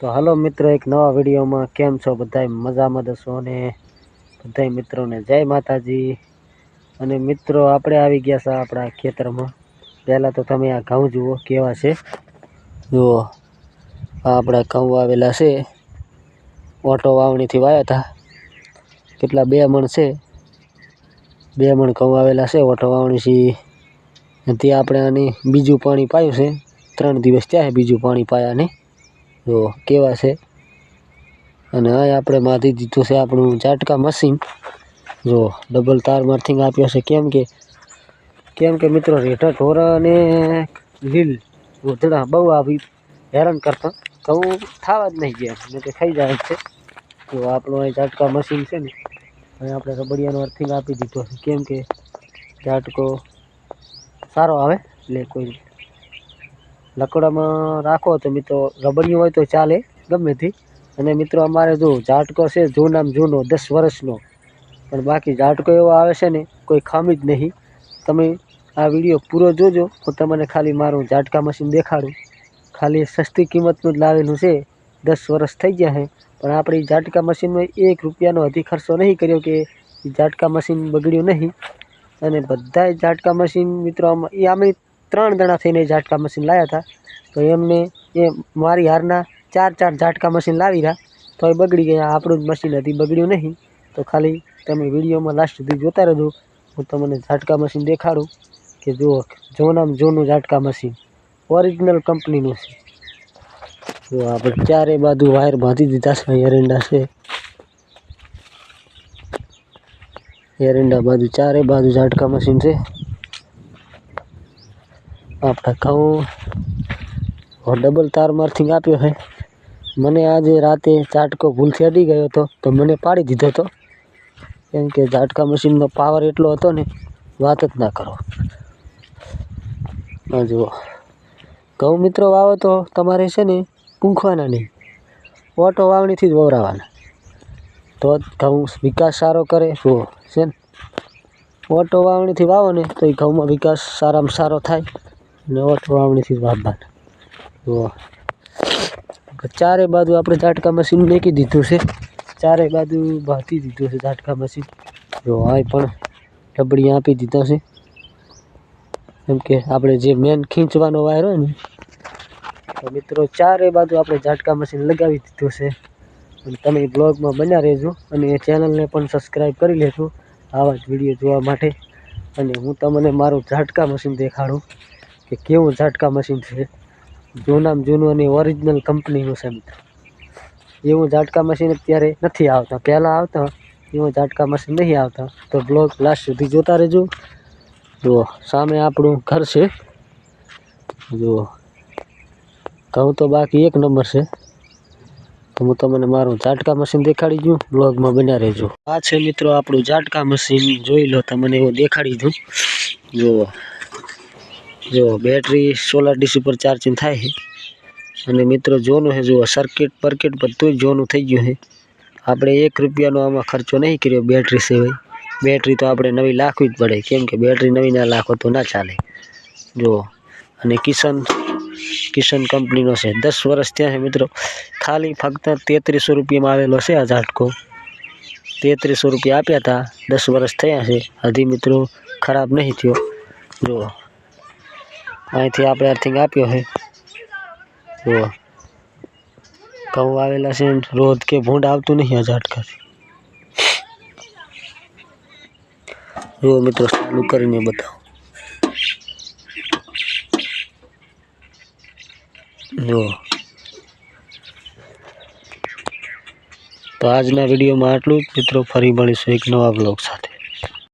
તો હલો મિત્રો, એક નવા વિડીયોમાં કેમ છો? બધાય મજામાં દસો અને બધાય મિત્રોને જય માતાજી. અને મિત્રો, આપણે આવી ગયા છે આપણા ખેતરમાં. પહેલાં તો તમે આ ઘઉં જુઓ, કેવા છે? જુઓ, આ આપણા ઘઉં આવેલા છે. ઓટો વાવણીથી વાયા હતા કેટલા બે મણ છે? બે મણ ઘઉં આવેલા છે, ઓટો વાવણીથી ત્યાં આપણે આની બીજું પાણી પાયું છે. ત્રણ દિવસ ત્યાં બીજું પાણી પાયાને. જો, કેવા છે? અને અહીં આપણે માથી દીધું છે આપણું ચાટકા મશીન જો ડબલ તાર માર્થિંગ આપ્યો છે. કેમ કે કેમ કે મિત્રો રેઠા ઢોરા અને લીલ ગોધડા બહુ આવી હેરાન કરતા. ઘઉં થવા જ નહીં ગયા. એટલે કે ખાઈ જાય છે. તો આપણું અહીં ચાટકા મશીન છે ને, અહીં આપણે રબડિયાનો અર્થિંગ આપી દીધો છે. કેમ કે ચાટકો સારો આવે, એટલે કોઈ લકડામાં રાખો તો મિત્રો રબડિયું હોય તો ચાલે ગમે તે. અને મિત્રો અમારે જો ઝાટકો છે જૂનામ જૂનો, દસ વર્ષનો. પણ બાકી ઝાટકો એવો આવે છે ને, કોઈ ખામી જ નહીં. તમે આ વીડિયો પૂરો જોજો, હું તમને ખાલી મારું ઝાટકા મશીન દેખાડું. ખાલી સસ્તી કિંમતનું જ લાવેલું છે, દસ વર્ષ થઈ ગયા છે પણ આપણે ઝાટકા મશીનમાં એક રૂપિયાનો અધિક ખર્ચો નહીં કર્યો કે ઝાટકા મશીન બગડ્યું નહીં. અને બધાય ઝાટકા મશીન મિત્રો આમાં એ અમે ત્રણ જણા થઈને ઝાટકા મશીન લાવ્યા હતા. તો એમને એ મારી હારના ચાર ચાર ઝાટકા મશીન લાવી રહ્યા. તો એ બગડી ગયા. આપણું જ મશીન હતી, બગડ્યું નહીં. તો ખાલી તમે વિડીયોમાં લાસ્ટ સુધી જોતા રહેજો. હું તમને ઝાટકા મશીન દેખાડું કે જુઓ જૂનામ જૂનું ઝાટકા મશીન ઓરિજિનલ કંપનીનું છે. જો આપણે ચારે બાજુ વાયર બાંધી દીધા છે. એરંડા છે. એરંડા બાજુ ચારે બાજુ ઝાટકા મશીન છે. આપણા ઘઉં ડબલ તાર માર્થિંગ આપ્યો છે. મને આજે રાતે ઝાટકો ભૂલથી અડી ગયો હતો, તો મને પાડી દીધો હતો. કેમ કે ઝાટકા મશીનનો પાવર એટલો હતો ને, વાત જ ના કરો. જુઓ. ઘઉં મિત્રો વાવો તો તમારે છે ને પૂંખવાના નહીં, ઓટો વાવણીથી જ વવરાવાના. તો ઘઉં વિકાસ સારો કરે, જુઓ, છે ને. ઓટો વાવણીથી વાવો ને, તો એ ઘઉંમાં વિકાસ સારામાં સારો થાય. ને ઓટો વાવણીથી જ વાવવાના જુઓ. ચારે બાજુ આપણે ઝાટકા મશીન મેકી દીધું છે. ચારે બાજુ બાંધી દીધું છે ઝાટકા મશીન જો આ પણ રબડી આપી દીધા છે. કેમ કે આપણે જે મેન ખીંચવાનો વાયર હોય ને, તો મિત્રો ચારે બાજુ આપણે ઝાટકા મશીન લગાવી દીધું છે. અને તમે બ્લોગમાં બન્યા રહેજો અને એ ચેનલને પણ સબસ્ક્રાઈબ કરી લેજો. આવા જ વીડિયો જોવા માટે. અને હું તમને મારું ઝાટકા મશીન દેખાડું. કે કેવું ઝાટકા મશીન છે? જૂનામાં જૂનું અને ઓરિજિનલ કંપનીનું છે મિત્રો એવું ઝાટકા મશીન અત્યારે નથી આવતા. પહેલાં આવતા, એવું ઝાટકા મશીન નહીં આવતા. તો બ્લોગ લાસ્ટ સુધી જોતા રહેજો. જુઓ સામે આપણું ઘર છે. જુઓ ઘઉં તો બાકી એક નંબર છે. તો હું તમને મારું ઝાટકા મશીન દેખાડી દઉં. બ્લોગમાં બન્યા રહેજો. આ છે મિત્રો આપણું ઝાટકા મશીન જોઈ લો, તમને એવું દેખાડી દઉં. જુઓ જો બેટરી સોલાર ડીસી પર ચાર્જિંગ થાય છે. અને મિત્રો જોનું છે, જુઓ સર્કિટ પરકિટ બધું જ જોનું થઈ ગયું છે. આપણે એક રૂપિયાનો આમાં ખર્ચો નહીં કર્યો બેટરી સિવાય. બેટરી તો આપણે નવી લાખવી જ પડે. કેમ કે બેટરી નવી ના લાખો તો ના ચાલે. જુઓ, અને કિશન કિશન કંપનીનો છે. દસ વર્ષ ત્યાં છે મિત્રો. ખાલી ફક્ત તેત્રીસો રૂપિયામાં આવેલો છે આ ઝાટકો. તેત્રીસો રૂપિયા આપ્યા હતા દસ વર્ષ થયા છે. હજી મિત્રો ખરાબ નહીં થયો. જુઓ અહીંથી આપણે અર્થિંગ આપ્યો છે. જુઓ. ઘઉં આવેલા છે રોજ કે ભૂંડ આવતું નહીં આ ઝાટકાથી જુઓ મિત્રો, ચાલુ કરીને બતાવો. જુઓ. તો આજના વિડીયોમાં આટલું જ. મિત્રો, ફરી મળીશું એક નવા બ્લોગ સાથે.